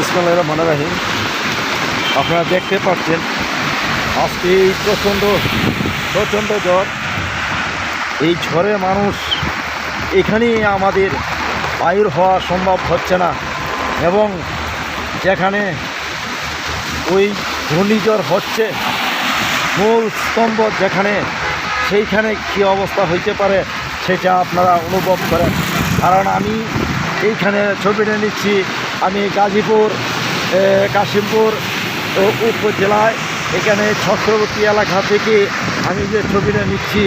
ইসমাইল রহমান রাহিম আপনারা দেখতে পাচ্ছেন, আজকে এই প্রচণ্ড প্রচণ্ড জ্বর। এই ঝড়ে মানুষ এখানেই আমাদের বাইর হওয়া সম্ভব হচ্ছে না। এবং যেখানে ওই ঘূর্ণিঝড় হচ্ছে, মূল স্তম্ভ যেখানে, সেইখানে কী অবস্থা হইতে পারে, সেটা আপনারা অনুভব করেন। কারণ আমি এইখানে ছবিটা নিচ্ছি আমি গাজীপুর কাশিমপুর উপজেলায় এখানে ছত্রবর্তী এলাকা থেকে আমি যে ছবিটা নিচ্ছি,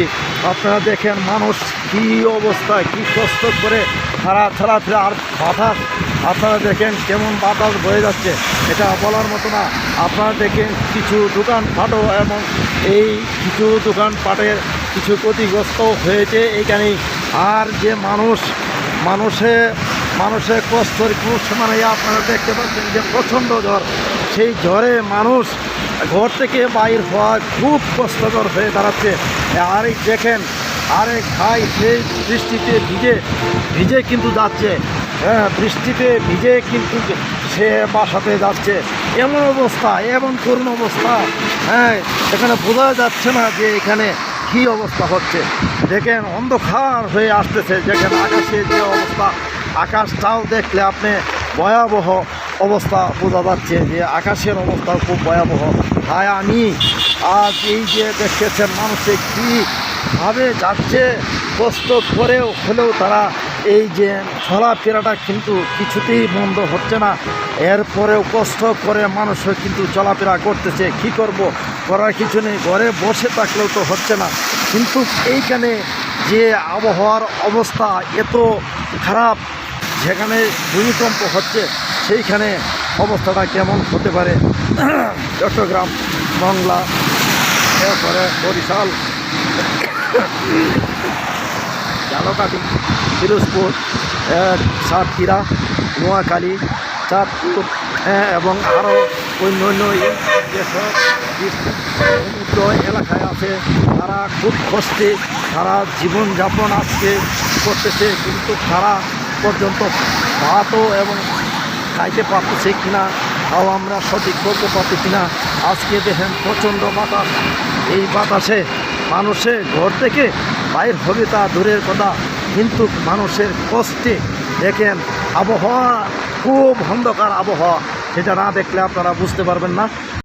আপনারা দেখেন মানুষ কী অবস্থায় কী কষ্ট করে ছাড়া ছাড়া ছাড়া আর বাতাস, আপনারা দেখেন কেমন বাতাস বয়ে যাচ্ছে, এটা বলার মতো না। আপনারা দেখেন কিছু দোকানপাটও এবং এই কিছু দোকানপাটের কিছু ক্ষতিগ্রস্ত হয়েছে এইখানেই আর যে মানুষ, মানুষে মানুষের কষ্টের কোনো মানে আপনারা দেখতে পাচ্ছেন যে প্রচণ্ড জ্বর। সেই জ্বরে মানুষ ঘর থেকে বাইর হওয়া খুব কষ্টকর হয়ে দাঁড়াচ্ছে। আরেক দেখেন, আরেক ভাই সেই বৃষ্টিতে ভিজে ভিজে কিন্তু যাচ্ছে। হ্যাঁ বৃষ্টিতে ভিজে কিন্তু সে বাসাতে যাচ্ছে। এমন অবস্থা, এমন করুণ অবস্থা। হ্যাঁ এখানে বোঝা যাচ্ছে না যে এখানে কি অবস্থা হচ্ছে। দেখেন অন্ধকার হয়ে আসতেছে। দেখেন আকাশে যে অবস্থা। আকাশটাও দেখলে আপনি ভয়াবহ অবস্থা বোঝা যাচ্ছে যে আকাশের অবস্থা খুব ভয়াবহ। তাই আমি আজ এই যে দেখতেছেন মানুষে কীভাবে যাচ্ছে কষ্ট করেও হলেও তারা এই যে চলাফেরাটা কিন্তু কিছুতেই বন্ধ হচ্ছে না। এরপরেও কষ্ট করে মানুষও কিন্তু চলাফেরা করতেছে। কি করব? করার কিছু নেই। ঘরে বসে থাকলেও তো হচ্ছে না। কিন্তু এইখানে যে আবহাওয়ার অবস্থা এত খারাপ যেখানে ভূমিকম্প হচ্ছে সেইখানে অবস্থাটা কেমন হতে পারে? চট্টগ্রাম বাংলা এরপরে বরিশাল ঝালকাঠি পিরোজপুর আহ, সাতক্ষীরা নোয়াখালী চাঁদপুর হ্যাঁ, এবং আরও অন্য অন্য যেসব এলাকায় আছে তারা খুব কষ্টে তারা জীবনযাপন আজকে করতেছে কিন্তু তারা পর্যন্ত ভাতও এবং খাইতে পারতেছে কিনা, তাও আমরা সঠিক বলতে পারছি কিনা, আজকে দেখেন প্রচণ্ড বাতাস। এই বাতাসে মানুষের ঘর থেকে বাইর হবে তা দূরের কথা, কিন্তু মানুষের কষ্টে দেখেন আবহাওয়া, খুব অন্ধকার আবহাওয়া। সেটা না দেখলে আপনারা বুঝতে পারবেন না।